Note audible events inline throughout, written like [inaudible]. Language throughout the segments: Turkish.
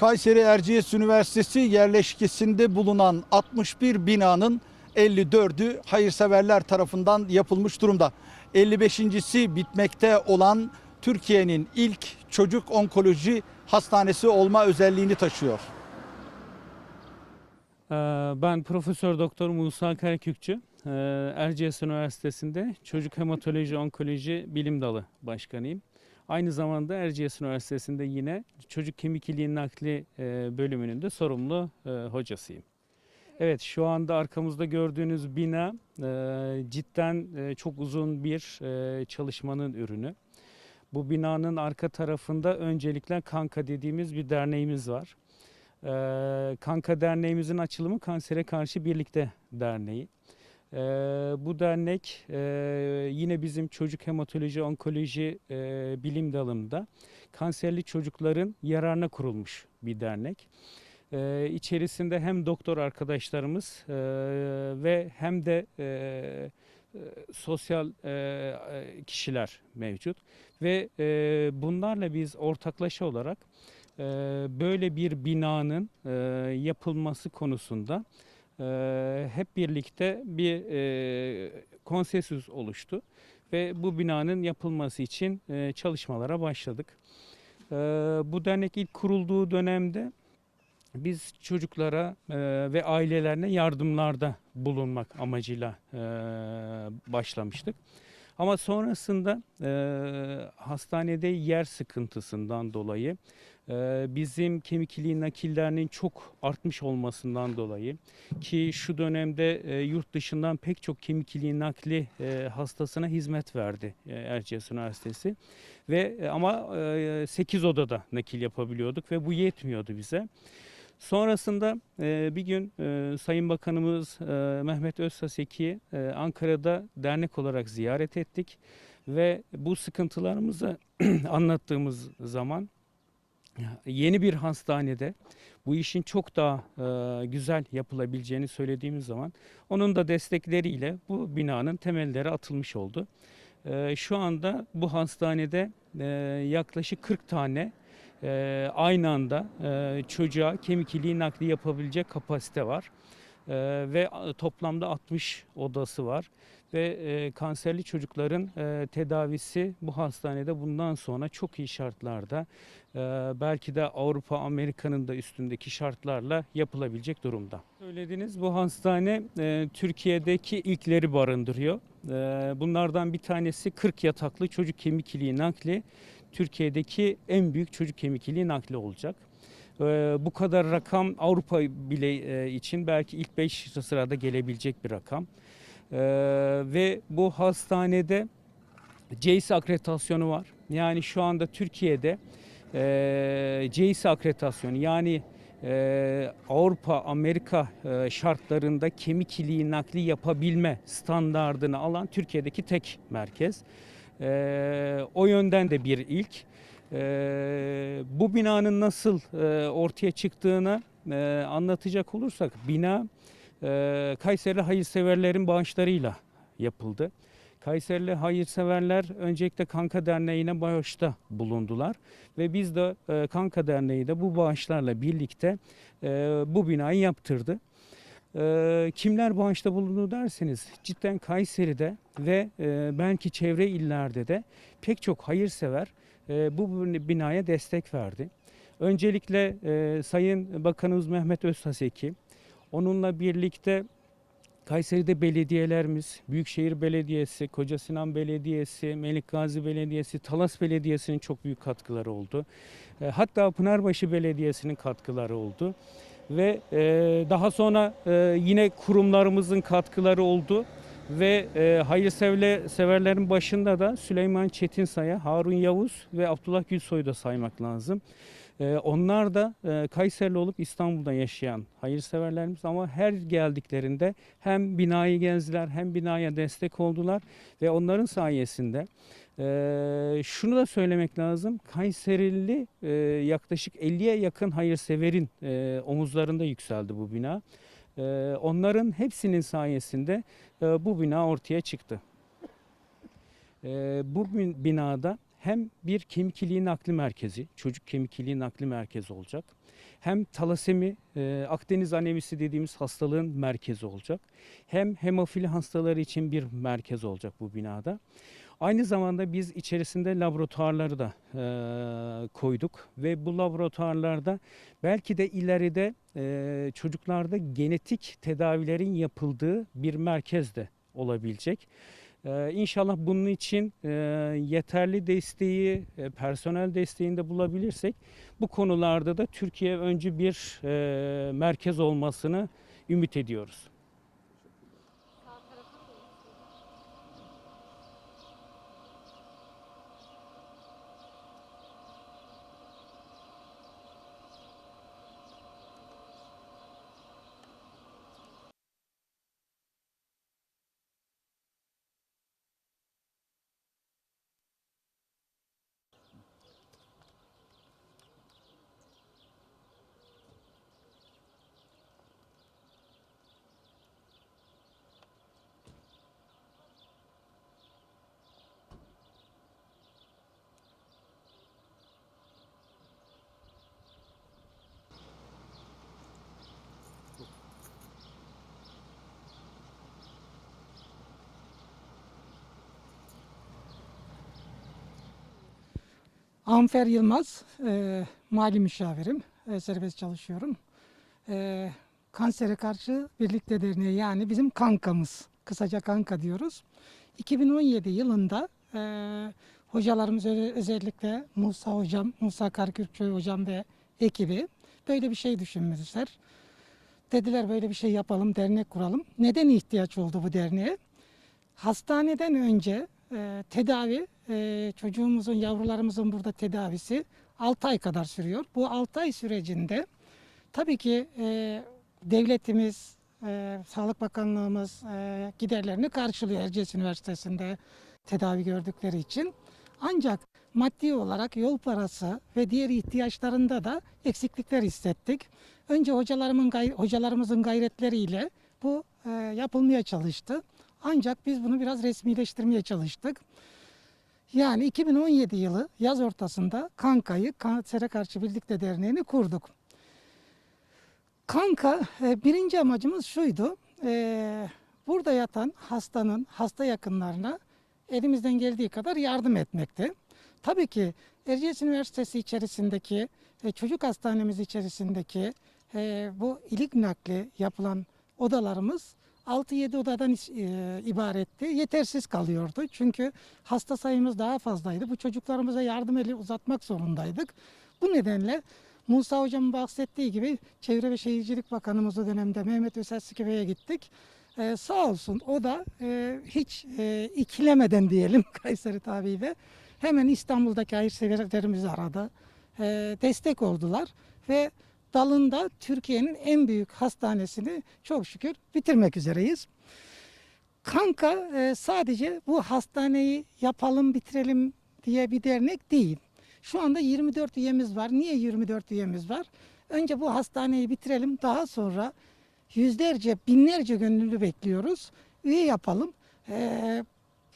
Kayseri Erciyes Üniversitesi yerleşkesinde bulunan 61 binanın 54'ü hayırseverler tarafından yapılmış durumda. 55.si bitmekte olan Türkiye'nin ilk çocuk onkoloji hastanesi olma özelliğini taşıyor. Ee, Ben Profesör Doktor Musa Karakükçü. Ee, Erciyes Üniversitesi'nde Çocuk Hematoloji Onkoloji Bilim Dalı Başkanıyım. Aynı zamanda Erciyes Üniversitesi'nde yine Çocuk Kemik İliği Nakli e, bölümünün de sorumlu e, hocasıyım. Evet şu anda arkamızda gördüğünüz bina e, cidden çok uzun bir çalışmanın ürünü. Bu binanın arka tarafında öncelikle Kanka dediğimiz bir derneğimiz var. Kanka Derneğimizin açılımı Kansere Karşı Birlikte Derneği. Ee, bu dernek e, yine bizim çocuk hematoloji onkoloji e, bilim dalında kanserli çocukların yararına kurulmuş bir dernek. Ee, içerisinde hem doktor arkadaşlarımız e, ve hem de e, e, sosyal e, e, kişiler mevcut ve e, bunlarla biz ortaklaşa olarak e, böyle bir binanın e, yapılması konusunda e, hep birlikte bir e, konsensüs oluştu ve bu binanın yapılması için e, çalışmalara başladık. E, bu dernek ilk kurulduğu dönemde biz çocuklara e, ve ailelerine yardımlarda bulunmak amacıyla başlamıştık. Ama sonrasında e, hastanede yer sıkıntısından dolayı e, bizim kemik iliği nakillerinin çok artmış olmasından dolayı ki şu dönemde e, yurt dışından pek çok kemik iliği nakli e, hastasına hizmet verdi e, Erciyes Üniversitesi ve ama e, 8 odada nakil yapabiliyorduk ve bu yetmiyordu bize. Sonrasında e, bir gün e, Sayın Bakanımız e, Mehmet Özsaseki'yi e, Ankara'da dernek olarak ziyaret ettik ve bu sıkıntılarımızı [clears throat] anlattığımız zaman yeni bir hastanede bu işin çok daha e, güzel yapılabileceğini söylediğimiz zaman onun da destekleriyle bu binanın temelleri atılmış oldu. E, şu anda bu hastanede e, yaklaşık 40 tane e, aynı anda e, çocuğa kemik iliği nakli yapabilecek kapasite var. E, ve toplamda 60 odası var ve e, kanserli çocukların e, tedavisi bu hastanede bundan sonra çok iyi şartlarda e, belki de Avrupa Amerika'nın da üstündeki şartlarla yapılabilecek durumda. Söylediğiniz bu hastane e, Türkiye'deki ilkleri barındırıyor. E, bunlardan bir tanesi 40 yataklı çocuk kemik iliği nakli. Türkiye'deki en büyük çocuk kemik iliği nakli olacak. Ee, bu kadar rakam Avrupa bile e, için belki ilk 5 sırada gelebilecek bir rakam. Ee, ve bu hastanede CEIS akreditasyonu var. Yani şu anda Türkiye'de e, akreditasyonu yani e, Avrupa, Amerika e, şartlarında kemik iliği nakli yapabilme standardını alan Türkiye'deki tek merkez. E, o yönden de bir ilk. E, bu binanın nasıl e, ortaya çıktığını e, anlatacak olursak bina e, Kayseri hayırseverlerin bağışlarıyla yapıldı. Kayserili hayırseverler öncelikle Kanka Derneği'ne bağışta bulundular ve biz de e, Kanka Derneği de bu bağışlarla birlikte e, bu binayı yaptırdı. E, kimler bağışta bulundu derseniz cidden Kayseri'de ve e, belki çevre illerde de pek çok hayırsever e, bu binaya destek verdi. Öncelikle e, Sayın Bakanımız Mehmet Öztaseki, onunla birlikte Kayseri'de belediyelerimiz, Büyükşehir Belediyesi, Koca Sinan Belediyesi, Melikgazi Belediyesi, Talas Belediyesi'nin çok büyük katkıları oldu. E, Hatta Pınarbaşı Belediyesi'nin katkıları oldu. Ve e, daha sonra e, yine kurumlarımızın katkıları oldu. Ve e, hayırseverle, severlerin başında da Süleyman Çetinsay'a, Harun Yavuz ve Abdullah Gülsoy'u da saymak lazım. Ee, onlar da e, Kayserili olup İstanbul'da yaşayan hayırseverlerimiz ama her geldiklerinde hem binayı gezdiler hem binaya destek oldular ve onların sayesinde e, şunu da söylemek lazım. Kayserili e, yaklaşık 50'ye yakın hayırseverin e, omuzlarında yükseldi bu bina. E, onların hepsinin sayesinde e, bu bina ortaya çıktı. E, bu bin- binada hem bir kemik iliği nakli merkezi, çocuk kemik iliği nakli merkezi olacak. Hem talasemi, e, Akdeniz anemisi dediğimiz hastalığın merkezi olacak. Hem hemofili hastaları için bir merkez olacak bu binada. Aynı zamanda biz içerisinde laboratuvarları da e, koyduk ve bu laboratuvarlarda belki de ileride e, çocuklarda genetik tedavilerin yapıldığı bir merkez de olabilecek. Ee, İnşallah bunun için e, yeterli desteği, e, personel desteğini de bulabilirsek bu konularda da Türkiye öncü bir e, merkez olmasını ümit ediyoruz. Amfer Yılmaz, e, mali müşavirim, e, serbest çalışıyorum. E, kansere karşı birlikte derneği yani bizim kankamız, kısaca kanka diyoruz. 2017 yılında e, hocalarımız özellikle Musa hocam, Musa Karkürkçü hocam ve ekibi böyle bir şey düşünmüşler. Dediler böyle bir şey yapalım, dernek kuralım. Neden ihtiyaç oldu bu derneğe? Hastaneden önce e, tedavi, e, çocuğumuzun, yavrularımızın burada tedavisi 6 ay kadar sürüyor. Bu 6 ay sürecinde tabii ki e, devletimiz, e, Sağlık Bakanlığımız e, giderlerini karşılıyor Erciyes Üniversitesi'nde tedavi gördükleri için. Ancak maddi olarak yol parası ve diğer ihtiyaçlarında da eksiklikler hissettik. Önce hocalarımın hocalarımızın gayretleriyle bu e, yapılmaya çalıştı. Ancak biz bunu biraz resmileştirmeye çalıştık. Yani 2017 yılı yaz ortasında Kanka'yı Kansere Karşı Birlikte Derneği'ni kurduk. Kanka e, birinci amacımız şuydu. e, burada yatan hastanın hasta yakınlarına elimizden geldiği kadar yardım etmekti. Tabii ki Erciyes Üniversitesi içerisindeki e, çocuk hastanemiz içerisindeki bu ilik nakli yapılan odalarımız 6-7 odadan e, ibaretti. Yetersiz kalıyordu. Çünkü hasta sayımız daha fazlaydı. Bu çocuklarımıza yardım eli uzatmak zorundaydık. Bu nedenle Musa Hocam'ın bahsettiği gibi Çevre ve Şehircilik Bakanımız o dönemde Mehmet Özel Sikive'ye gittik. Ee, sağ olsun o da e, hiç e, ikilemeden diyelim [laughs] Kayseri tabiyle hemen İstanbul'daki hayırseverlerimizi aradı. E, destek oldular ve dalında Türkiye'nin en büyük hastanesini çok şükür bitirmek üzereyiz. Kanka e, sadece bu hastaneyi yapalım bitirelim diye bir dernek değil. Şu anda 24 üyemiz var. Niye 24 üyemiz var? Önce bu hastaneyi bitirelim. Daha sonra yüzlerce, binlerce gönüllü bekliyoruz. Üye yapalım. Ee,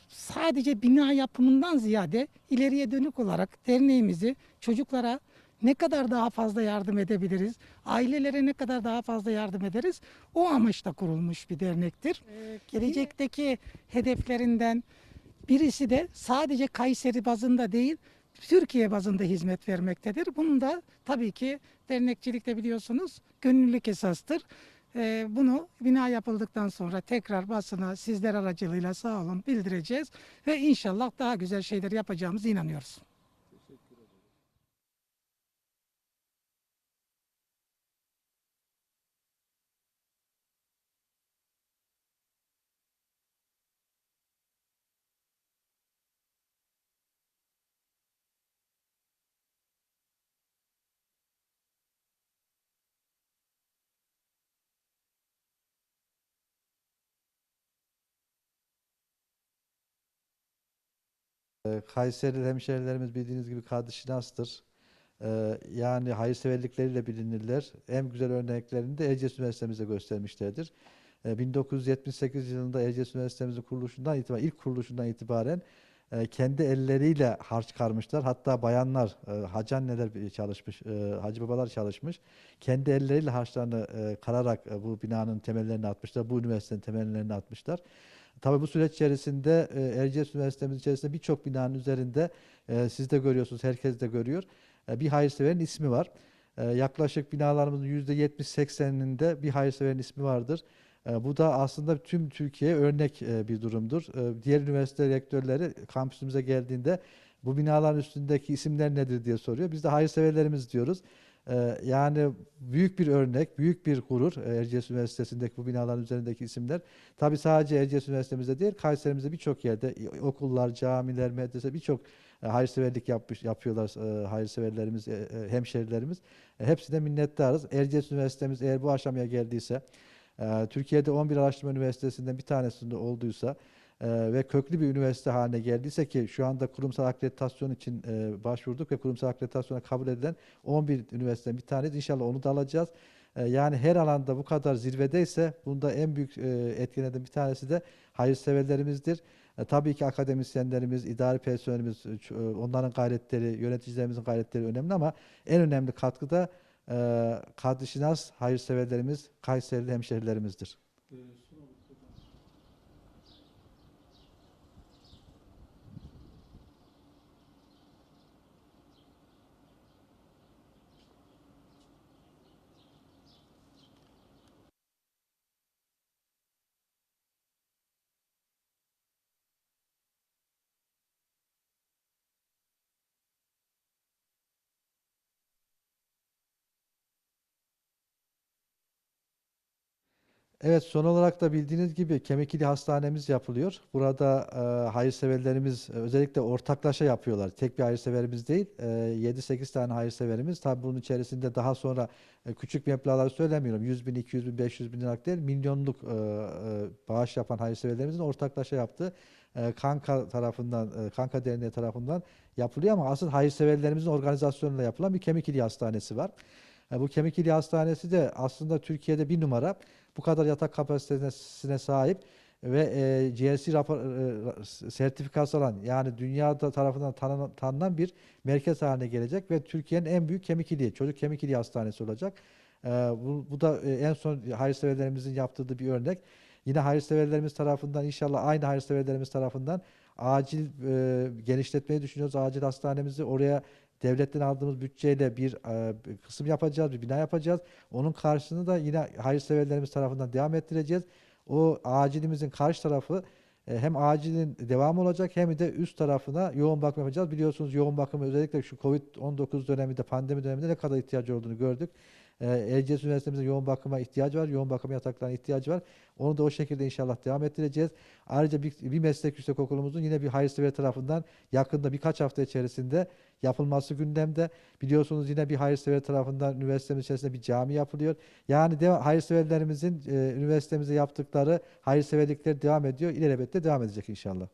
sadece bina yapımından ziyade ileriye dönük olarak derneğimizi çocuklara ne kadar daha fazla yardım edebiliriz, ailelere ne kadar daha fazla yardım ederiz, o amaçla kurulmuş bir dernektir. Ee, gelecekteki hedeflerinden birisi de sadece Kayseri bazında değil, Türkiye bazında hizmet vermektedir. Bunun da tabii ki dernekçilikte biliyorsunuz gönüllülük esastır. Ee, bunu bina yapıldıktan sonra tekrar basına sizler aracılığıyla sağ olun bildireceğiz ve inşallah daha güzel şeyler yapacağımıza inanıyoruz. Ee, Kayseri hemşehrilerimiz bildiğiniz gibi kardeşinastır. Ee, Yani hayırseverlikleriyle bilinirler. En güzel örneklerini de Erciyes Üniversitemizde göstermişlerdir. Ee, 1978 yılında Erciyes Üniversitemizin kuruluşundan itibaren, ilk kuruluşundan itibaren e, kendi elleriyle harç çıkarmışlar. Hatta bayanlar, e, hacı anneler çalışmış, e, hacı babalar çalışmış. Kendi elleriyle harçlarını kararak bu binanın temellerini atmışlar. Bu üniversitenin temellerini atmışlar. Tabii bu süreç içerisinde e, Erciyes Üniversitemiz içerisinde birçok binanın üzerinde e, siz de görüyorsunuz, herkes de görüyor. E, bir hayırseverin ismi var. Yaklaşık binalarımızın %70-80'inde bir hayırseverin ismi vardır. Bu da aslında tüm Türkiye'ye örnek bir durumdur. Diğer üniversite rektörleri kampüsümüze geldiğinde bu binaların üstündeki isimler nedir diye soruyor. Biz de hayırseverlerimiz diyoruz. E, yani büyük bir örnek, büyük bir gurur e, Erciyes Üniversitesi'ndeki bu binaların üzerindeki isimler. Tabii sadece Erciyes Üniversitemizde değil, Kayserimizde birçok yerde okullar, camiler, medrese birçok e, hayırseverlik yapmış, yapıyorlar e, hayırseverlerimiz, hemşerilerimiz. Hepsine minnettarız. Erciyes Üniversitemiz eğer bu aşamaya geldiyse, Türkiye'de 11 araştırma üniversitesinden bir tanesinde olduysa e, ve köklü bir üniversite haline geldiyse ki şu anda kurumsal akreditasyon için e, başvurduk ve kurumsal akreditasyona kabul edilen 11 üniversiteden bir tanesi. İnşallah onu da alacağız. E, Yani her alanda bu kadar zirvedeyse bunda en büyük e, etkenlerden bir tanesi de hayırseverlerimizdir. E, tabii ki akademisyenlerimiz, idari personelimiz, e, e, onların gayretleri, yöneticilerimizin gayretleri önemli ama en önemli katkı da e, Kadri-Şinas hayırseverlerimiz, Kayserili hemşehrilerimizdir. Evet, son olarak da bildiğiniz gibi Kemikili Hastanemiz yapılıyor. Burada e, hayırseverlerimiz e, özellikle ortaklaşa yapıyorlar. Tek bir hayırseverimiz değil, e, 7-8 tane hayırseverimiz. Tabii bunun içerisinde daha sonra e, küçük meblağları söylemiyorum. 100 bin, 200 bin, 500 bin liralık değil, milyonluk e, e, bağış yapan hayırseverlerimizin ortaklaşa yaptığı e, Kanka tarafından, e, Kanka Derneği tarafından yapılıyor ama asıl hayırseverlerimizin organizasyonuyla yapılan bir Kemikili Hastanesi var. E, Bu Kemikili Hastanesi de aslında Türkiye'de bir numara. Bu kadar yatak kapasitesine sahip ve e, GLC e, sertifikası alan yani dünyada tarafından tanınan, bir merkez haline gelecek ve Türkiye'nin en büyük kemik iliği, çocuk kemik iliği hastanesi olacak. E, bu, bu da en son hayırseverlerimizin yaptığı bir örnek. Yine hayırseverlerimiz tarafından inşallah aynı hayırseverlerimiz tarafından acil e, genişletmeyi düşünüyoruz. Acil hastanemizi oraya devletten aldığımız bütçeyle bir, e, kısım yapacağız, bir bina yapacağız. Onun karşılığını da yine hayırseverlerimiz tarafından devam ettireceğiz. O acilimizin karşı tarafı e, hem acilin devamı olacak hem de üst tarafına yoğun bakım yapacağız. Biliyorsunuz yoğun bakım özellikle şu Covid-19 döneminde, pandemi döneminde ne kadar ihtiyacı olduğunu gördük. Erciyes Üniversitemizin yoğun bakıma ihtiyacı var. Yoğun bakım yataklarına ihtiyacı var. Onu da o şekilde inşallah devam ettireceğiz. Ayrıca bir, bir meslek yüksekokulumuzun yine bir hayırsever tarafından yakında birkaç hafta içerisinde yapılması gündemde. Biliyorsunuz yine bir hayırsever tarafından üniversitemiz içerisinde bir cami yapılıyor. Yani de, hayırseverlerimizin e, üniversitemize yaptıkları hayırseverlikler devam ediyor. İlelebette devam edecek inşallah.